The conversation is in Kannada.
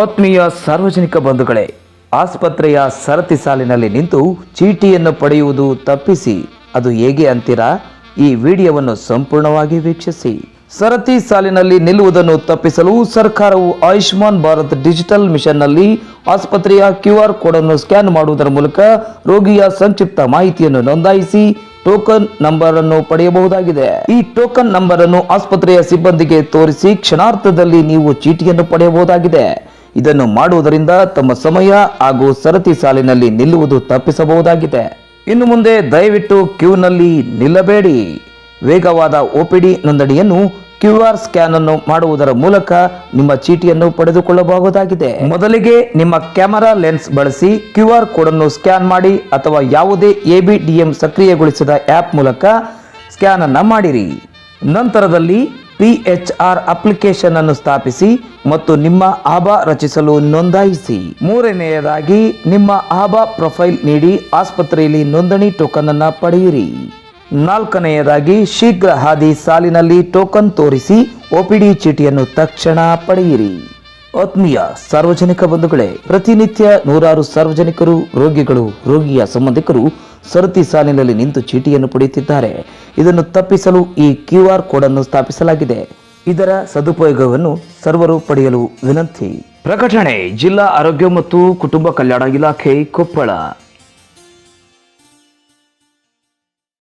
ಆತ್ಮೀಯ ಸಾರ್ವಜನಿಕ ಬಂಧುಗಳೇ, ಆಸ್ಪತ್ರೆಯ ಸರತಿ ಸಾಲಿನಲ್ಲಿ ನಿಂತು ಚೀಟಿಯನ್ನು ಪಡೆಯುವುದು ತಪ್ಪಿಸಿ, ಅದು ಹೇಗೆ ಅಂತೀರಾ? ಈ ವಿಡಿಯೋವನ್ನು ಸಂಪೂರ್ಣವಾಗಿ ವೀಕ್ಷಿಸಿ. ಸರತಿ ಸಾಲಿನಲ್ಲಿ ನಿಲ್ಲುವುದನ್ನು ತಪ್ಪಿಸಲು ಸರ್ಕಾರವು ಆಯುಷ್ಮಾನ್ ಭಾರತ್ ಡಿಜಿಟಲ್ ಮಿಷನ್ನಲ್ಲಿ ಆಸ್ಪತ್ರೆಯ ಕ್ಯೂ ಆರ್ ಕೋಡ್ ಅನ್ನು ಸ್ಕ್ಯಾನ್ ಮಾಡುವುದರ ಮೂಲಕ ರೋಗಿಯ ಸಂಕ್ಷಿಪ್ತ ಮಾಹಿತಿಯನ್ನು ನೋಂದಾಯಿಸಿ ಟೋಕನ್ ನಂಬರ್ ಅನ್ನು ಪಡೆಯಬಹುದಾಗಿದೆ. ಈ ಟೋಕನ್ ನಂಬರ್ ಅನ್ನು ಆಸ್ಪತ್ರೆಯ ಸಿಬ್ಬಂದಿಗೆ ತೋರಿಸಿ ಕ್ಷಣಾರ್ಥದಲ್ಲಿ ನೀವು ಚೀಟಿಯನ್ನು ಪಡೆಯಬಹುದಾಗಿದೆ. ಇದನ್ನು ಮಾಡುವುದರಿಂದ ತಮ್ಮ ಸಮಯ ಹಾಗೂ ಸರತಿ ಸಾಲಿನಲ್ಲಿ ನಿಲ್ಲುವುದು ತಪ್ಪಿಸಬಹುದಾಗಿದೆ. ಇನ್ನು ಮುಂದೆ ದಯವಿಟ್ಟು ಕ್ಯೂನಲ್ಲಿ ನಿಲ್ಲಬೇಡಿ. ವೇಗವಾದ ಒಪಿಡಿ ನೋಂದಣಿಯನ್ನು ಕ್ಯೂ ಆರ್ ಸ್ಕ್ಯಾನ್ ಅನ್ನು ಮಾಡುವುದರ ಮೂಲಕ ನಿಮ್ಮ ಚೀಟಿಯನ್ನು ಪಡೆದುಕೊಳ್ಳಬಹುದಾಗಿದೆ. ಮೊದಲಿಗೆ ನಿಮ್ಮ ಕ್ಯಾಮೆರಾ ಲೆನ್ಸ್ ಬಳಸಿ ಕ್ಯೂ ಆರ್ ಕೋಡ್ ಅನ್ನು ಸ್ಕ್ಯಾನ್ ಮಾಡಿ ಅಥವಾ ಯಾವುದೇ ಎ ಬಿ ಡಿ ಎಂ ಸಕ್ರಿಯಗೊಳಿಸಿದ ಆಪ್ ಮೂಲಕ ಸ್ಕ್ಯಾನ್ ಅನ್ನ ಮಾಡಿರಿ. ನಂತರದಲ್ಲಿ ಪಿ ಎಚ್ ಆರ್ ಅಪ್ಲಿಕೇಶನ್ ಅನ್ನು ಸ್ಥಾಪಿಸಿ ಮತ್ತು ನಿಮ್ಮ ಆಭಾ ರಚಿಸಲು ನೋಂದಾಯಿಸಿ. ಮೂರನೆಯದಾಗಿ, ನಿಮ್ಮ ಆಭಾ ಪ್ರೊಫೈಲ್ ನೀಡಿ ಆಸ್ಪತ್ರೆಯಲ್ಲಿ ನೋಂದಣಿ ಟೋಕನ್ ಅನ್ನು ಪಡೆಯಿರಿ. ನಾಲ್ಕನೆಯದಾಗಿ, ಶೀಘ್ರ ಹಾದಿ ಸಾಲಿನಲ್ಲಿ ಟೋಕನ್ ತೋರಿಸಿ ಒಪಿಡಿ ಚೀಟಿಯನ್ನು ತಕ್ಷಣ ಪಡೆಯಿರಿ. ಆತ್ಮೀಯ ಸಾರ್ವಜನಿಕ ಬಂಧುಗಳೇ, ಪ್ರತಿನಿತ್ಯ ನೂರಾರು ಸಾರ್ವಜನಿಕರು, ರೋಗಿಗಳು, ರೋಗಿಯ ಸಂಬಂಧಿಕರು ಸರತಿ ಸಾಲಿನಲ್ಲಿ ನಿಂತು ಚೀಟಿಯನ್ನು ಪಡೆಯುತ್ತಿದ್ದಾರೆ. ಇದನ್ನು ತಪ್ಪಿಸಲು ಈ ಕ್ಯೂ ಆರ್ ಕೋಡ್ ಅನ್ನು ಸ್ಥಾಪಿಸಲಾಗಿದೆ. ಇದರ ಸದುಪಯೋಗವನ್ನು ಸರ್ವರು ಪಡೆಯಲು ವಿನಂತಿ. ಪ್ರಕಟಣೆ, ಜಿಲ್ಲಾ ಆರೋಗ್ಯ ಮತ್ತು ಕುಟುಂಬ ಕಲ್ಯಾಣ ಇಲಾಖೆ ಕೊಪ್ಪಳ.